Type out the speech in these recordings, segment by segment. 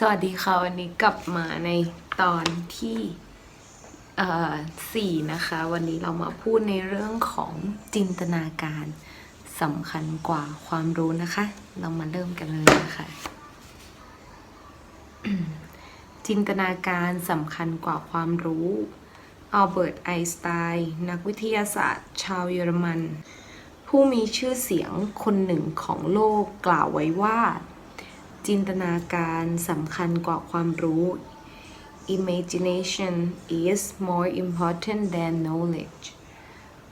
สวัสดีค่ะ วันนี้กลับมาในตอนที่สี่นะคะ วันนี้เรามาพูดในเรื่องของจินตนาการสำคัญกว่าความรู้นะคะ เรามาเริ่มกันเลยนะคะ จินตนาการสำคัญกว่าความรู้อัลเบิร์ตไอน์สไตน์นักวิทยาศาสตร์ ชาวเยอรมัน ผู้มีชื่อเสียงคนหนึ่งของโลกกล่าวไว้ว่า จินตนาการสำคัญกว่าความรู้ Imagination is more important than knowledge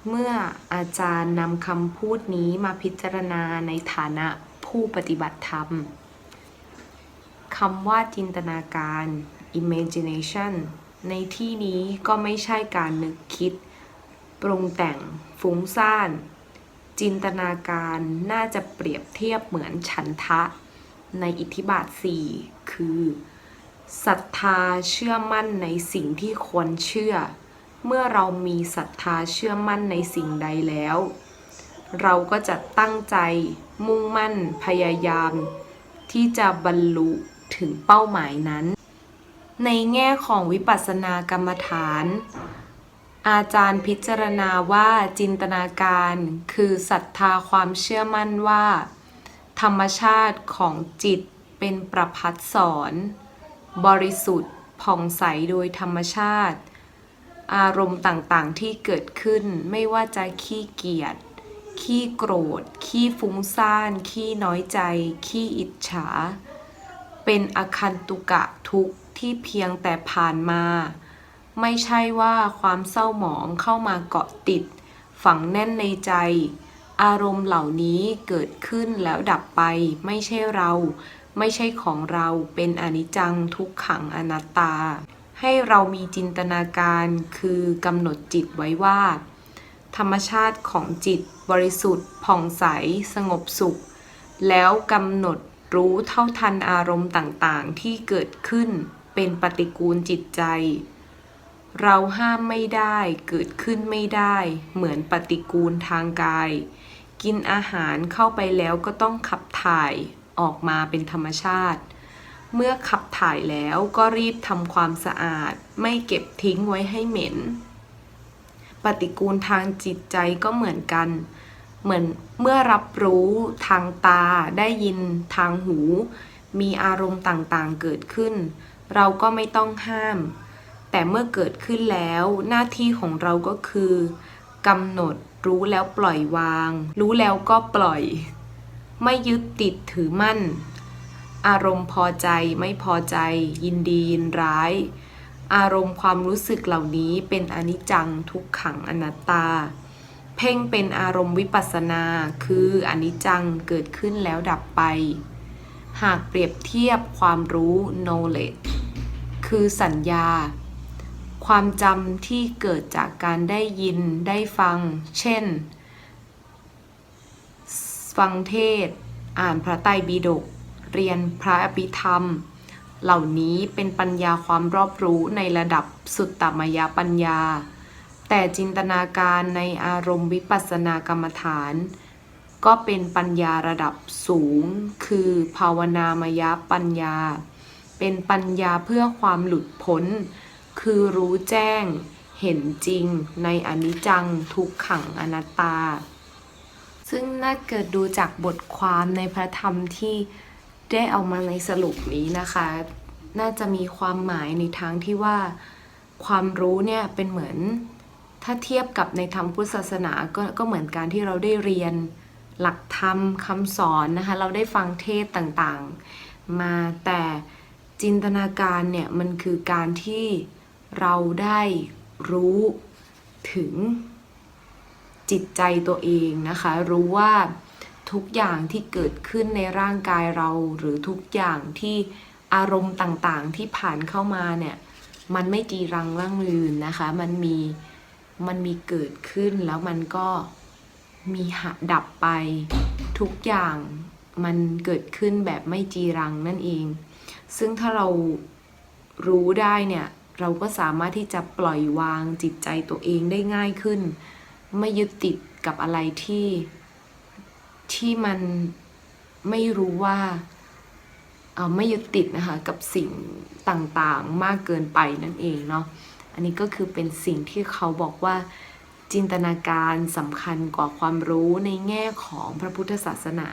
เมื่ออาจารย์นำคำพูดนี้มาพิจารณาในฐานะผู้ปฏิบัติธรรมคำว่าจินตนาการ imagination ในที่นี้ก็ไม่ใช่การนึกคิด ปรุงแต่ง ฟุ้งซ่าน จินตนาการน่าจะเปรียบเทียบเหมือนฉันทะ ในอิทธิบาท 4 คือศรัทธาเชื่อมั่นในสิ่งที่ควรเชื่อ เมื่อเรามีศรัทธาเชื่อมั่นในสิ่งใดแล้ว เราก็จะตั้งใจมุ่งมั่นพยายาม ที่จะบรรลุถึงเป้าหมายนั้น ในแง่ของวิปัสสนากรรมฐาน อาจารย์พิจารณาว่าจินตนาการ คือศรัทธาความเชื่อมั่นว่า รรมชาติของจิตเป็นประพัดสอน บริสุทธิ์ผ่องใสโดยธรรมชาติ อารมณ์ต่างๆที่เกิดขึ้นไม่ว่าจะขี้เกียจขี้โกรธ ขี้ฟุ้งซ่าน ขี้น้อยใจ ขี้อิจฉา เป็นอคันตุกะทุกข์ที่เพียงแต่ผ่านมา ไม่ใช่ว่าความเศร้าหมองเข้ามาเกาะติด ฝังแน่นในใจ อารมณ์เหล่านี้เกิดขึ้นแล้วดับไป ไม่ใช่เรา ไม่ใช่ของเราเป็นอนิจจังทุกขังอนัตตา ให้เรามีจินตนาการคือกำหนดจิตไว้ว่า ธรรมชาติของจิตบริสุทธิ์ ผ่องใส สงบสุข แล้วกำหนดรู้เท่าทันอารมณ์ต่างๆ ที่เกิดขึ้นเป็นปฏิกูลจิตใจ เราห้ามไม่ได้เกิดขึ้นไม่ได้ เหมือนปฏิกูลทางกาย กินอาหารเข้าไปแล้วก็ต้องขับถ่ายออกมาเป็นธรรมชาติ เมื่อขับถ่ายแล้วก็รีบทำความสะอาด ไม่เก็บทิ้งไว้ให้เหม็น ปฏิกูลทางจิตใจก็เหมือนกัน เหมือนเมื่อรับรู้ทางตาได้ยินทางหู มีอารมณ์ต่างๆเกิดขึ้น เราก็ไม่ต้องห้าม แต่เมื่อเกิดขึ้นแล้วหน้าที่ของเราก็คือกำหนดรู้แล้วปล่อยวาง รู้แล้วก็ปล่อย ไม่ยึดติดถือมั่น อารมณ์พอใจไม่พอใจ ยินดียินร้าย อารมณ์ความรู้สึกเหล่านี้เป็นอนิจจังทุกขังอนัตตา เพ่งเป็นอารมณ์วิปัสสนาคืออนิจจังเกิดขึ้นแล้วดับไป หากเปรียบเทียบความรู้ knowledge คือสัญญา ความจำที่เกิดจากการได้ยินได้ฟัง เช่น ฟังเทศ อ่านพระไตรปิฎก เรียนพระอภิธรรม เหล่านี้เป็นปัญญาความรอบรู้ในระดับสุตตมยปัญญา แต่จินตนาการในอารมณ์วิปัสสนากรรมฐาน ก็เป็นปัญญาระดับสูง คือภาวนามยปัญญา เป็นปัญญาเพื่อความหลุดพ้น คือรู้แจ้งเห็นจริงในอนิจจังทุกขังอนัตตา ซึ่งน่าเกิดดูจากบทความในพระธรรมที่ได้เอามาในสรุปนี้นะคะ น่าจะมีความหมายในทางที่ว่า ความรู้เนี่ยเป็นเหมือนถ้าเทียบกับในธรรมพุทธศาสนาก็ก็เหมือนการที่เราได้เรียนหลักธรรมคำสอนนะคะ เราได้ฟังเทศต่างๆ มาแต่จินตนาการเนี่ยมันคือการที่ เราได้รู้ถึงจิตใจตัวเองนะคะ รู้ว่าทุกอย่างที่เกิดขึ้นในร่างกายเรา หรือทุกอย่างที่อารมณ์ต่างๆ ที่ผ่านเข้ามาเนี่ย มันไม่จีรังร่างลืนนะคะ มันมี มันมีเกิดขึ้นแล้วมันก็มีหะดับไป ทุกอย่างมันเกิดขึ้นแบบไม่จีรังนั่นเอง ซึ่งถ้าเรารู้ได้เนี่ย เราก็สามารถที่จะปล่อยวางจิตใจตัวเองได้ง่ายขึ้น ไม่ยึดติดกับอะไรที่ที่มันไม่รู้ว่าเอ่อไม่ยึดติดนะคะกับสิ่งต่างๆมากเกินไปนั่นเองเนาะอันนี้ก็คือเป็นสิ่งที่เขาบอกว่าจินตนาการสำคัญกว่าความรู้ในแง่ของพระพุทธศาสนา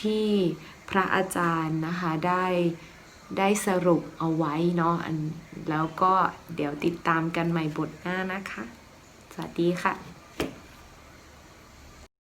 ที่พระอาจารย์นะคะได้ ได้สรุปเอาไว้เนาะแล้วก็เดี๋ยวติดตามกันใหม่บทหน้านะคะ สวัสดีค่ะ